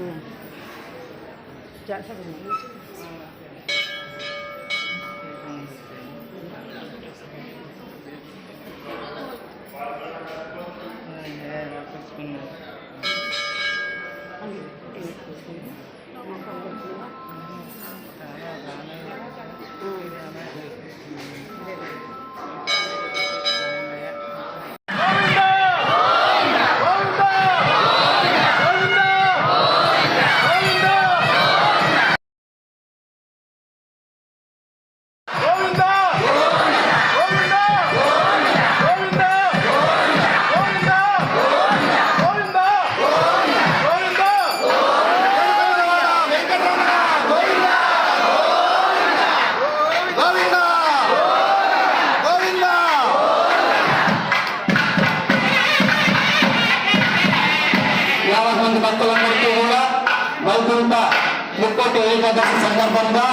గోవింద గోవింద భక్తులందరికీ కూడా వైకుంఠ ముక్కోటి ఏకాదశి సందర్భంగా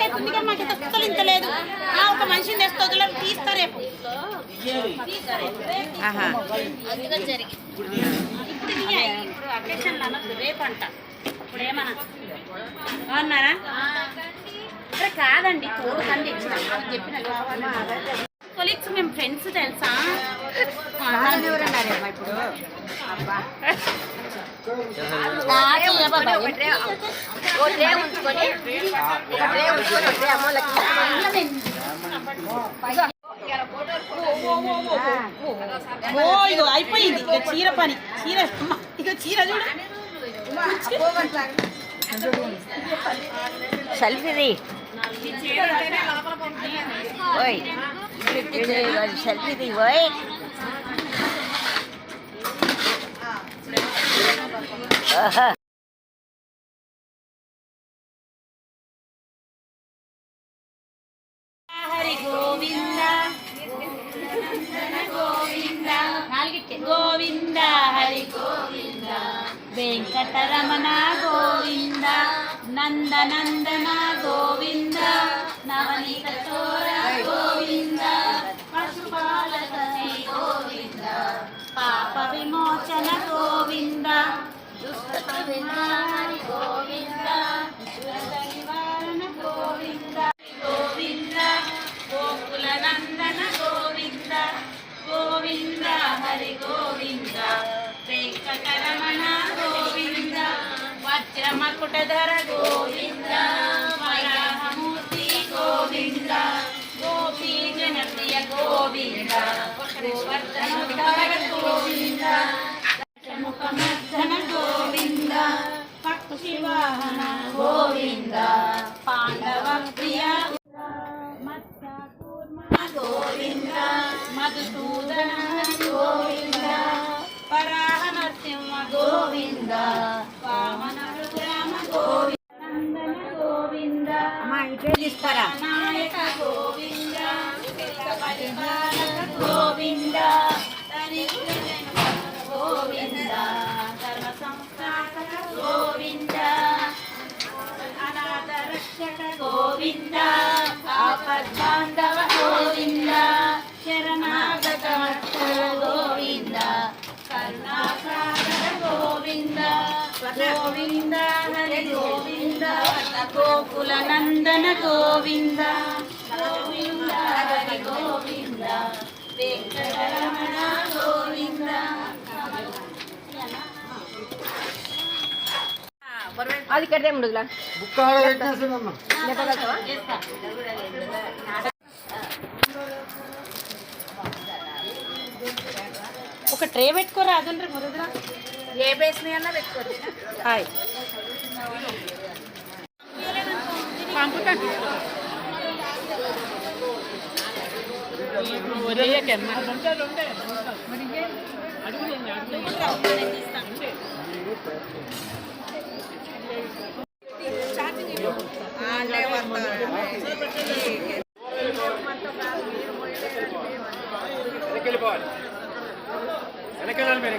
కానీ మాకు ఆ, ఒక మనిషిని తెస్తే తీస్తారు రేపు అందుకని జరిగింది ఇప్పుడు ఇయ్య, ఇప్పుడు అకేషన్లు అనొద్దు రేపు అంట ఇప్పుడు ఏమన్నా అన్నారా అరే కాదండి తోడుకండి చెప్పిన కొలీగ్స్ మేము ఫ్రెండ్స్ తెలుసా? ఓ ఇగో అయిపోయింది. ఇక చీర పని. చీర అమ్మ, ఇక చీర చూడు. సెల్ఫీది ఓయ్. సెల్ఫీది ఓయ్ ఆహా హరి గోవింద గోవింద గోవింద హరి గోవింద వెంకటరమణ గోవింద నందనందన గోవింద వజ్రమకుటధర గోవింద వరాహమూర్తి గోవింద గోపీ జనప్రియ గోవింద గోవర్ధనోద్ధార గోవింద పక్షి వాహన గోవింద పాండవ ప్రియ గోవింద మధుసూదన గోవింద పరాహ నరసింహ గోవింద వామన రామ గోవింద నందన గోవింద అమ్మా ఇటే గోకుల నందన గోవింద గోవింద హరి గోవింద వెంకటరమణ గోవింద అది కట్టే ముందులా బుక్ ఆడ పెట్టేసానమ్మా చేస్తా. ఒక ట్రే పెట్టుకోరా మొదట ఏ బేస్ అన్నా పెట్టుకోవచ్చు. హాయ్. వెళ్ళిపోవాలి వెనకెళ్ళాలి మీరు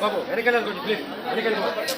బాబు వెనకెళ్ళాలి కొంచెం ప్లీజ్ వెనకెళ్ళిపోవాలి